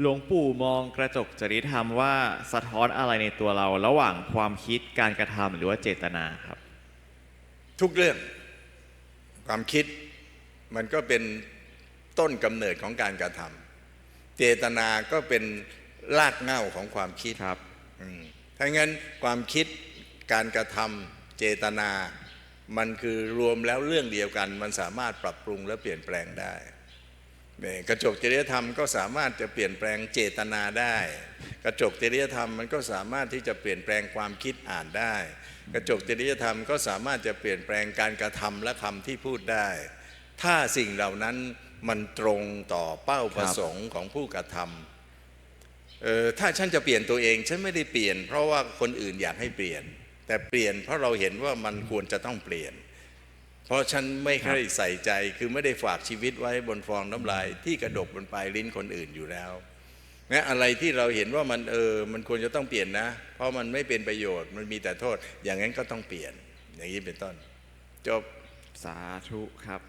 หลวงปู่มองกระจกจริยธรรมว่าสะท้อนอะไรในตัวเราระหว่างความคิดการกระทำหรือว่าเจตนาครับ ทุกเรื่องความคิดมันก็เป็นต้นกำเนิดของการกระทำเจตนาก็เป็นรากเหง้าของความคิดครับอืมถ้างั้นความคิดการกระทำเจตนา มันคือรวมแล้วเรื่องเดียวกัน มันสามารถปรับปรุงและเปลี่ยนแปลงได้เนี่ย กระจกจริยธรรมก็สามารถจะเปลี่ยนแปลงเจตนาได้ กระจกจริยธรรมมันก็สามารถที่จะเปลี่ยนแปลงความคิดอ่านได้ กระจกจริยธรรมก็สามารถจะเปลี่ยนแปลงการกระทำและคำที่พูดได้ ถ้าสิ่งเหล่านั้นมันตรงต่อเป้าประสงค์ของผู้กระทำเออถ้าฉันจะเปลี่ยนตัวเองฉันไม่ได้เปลี่ยน เพราะว่าคนอื่นอยากให้เปลี่ยน แต่เปลี่ยนเพราะเราเห็นว่ามันควรจะต้องเปลี่ยน เพราะฉันไม่ค่อยใส่ใจคือไม่ได้ฝากชีวิตไว้บนฟองน้ำลาย ที่กระดกบนปลายลิ้นคนอื่นอยู่แล้วนะอะไรที่เราเห็นว่ามันเออมันควรจะต้องเปลี่ยนนะ เพราะมันไม่เป็นประโยชน์มันมีแต่โทษ อย่างนั้นก็ต้องเปลี่ยน อย่างนี้เป็นต้น จบสาธุครับ